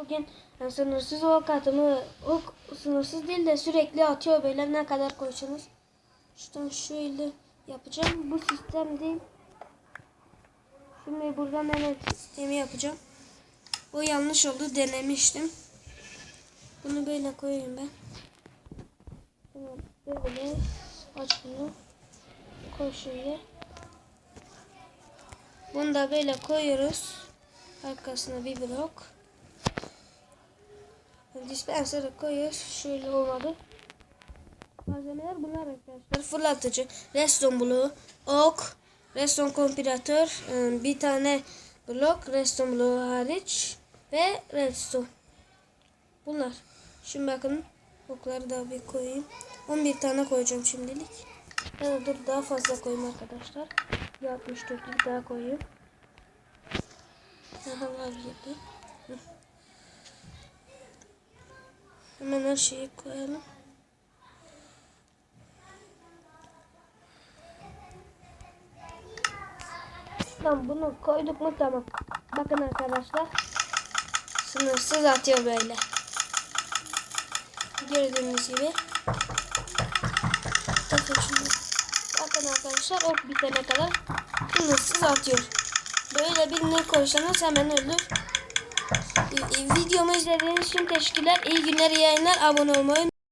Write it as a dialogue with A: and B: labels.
A: Bugün e, sınırsız ok atımı ok sınırsız değil de sürekli atıyor böyle ne kadar koysanız. Şuradan şöyle yapacağım. Bu sistem değil. Şimdi buradan hemen sistemi yapacağım. O yanlış oldu denemiştim. Bunu böyle koyayım ben. Böyle aç bunu. Koy şöyle. Bunu da böyle koyuyoruz. Arkasına bir blok. Dispenser'ı koyuyor. Şöyle olmadı. Malzemeler bunlar arkadaşlar. Fırlatıcı, redstone bloğu, ok, redstone kompüratör, ıı, bir tane blok, redstone bloğu hariç ve redstone. Bunlar. Şimdi bakın okları da bir koyayım. 11 tane koyacağım şimdilik. Ya dur daha fazla koyayım arkadaşlar. 64 daha koyayım. Daha var 7. Hemen her şeyi koyalım. Tamam bunu koyduk mu tamam. Bakın arkadaşlar. Sınırsız atıyor böyle. Gördüğünüz gibi. Bakın şimdi. Bakın arkadaşlar ok bitene kadar sınırsız atıyor. Böyle birini koysanız hemen ölür. Videomu izlediğiniz için teşekkürler. İyi günler, iyi yayınlar. Abone olmayı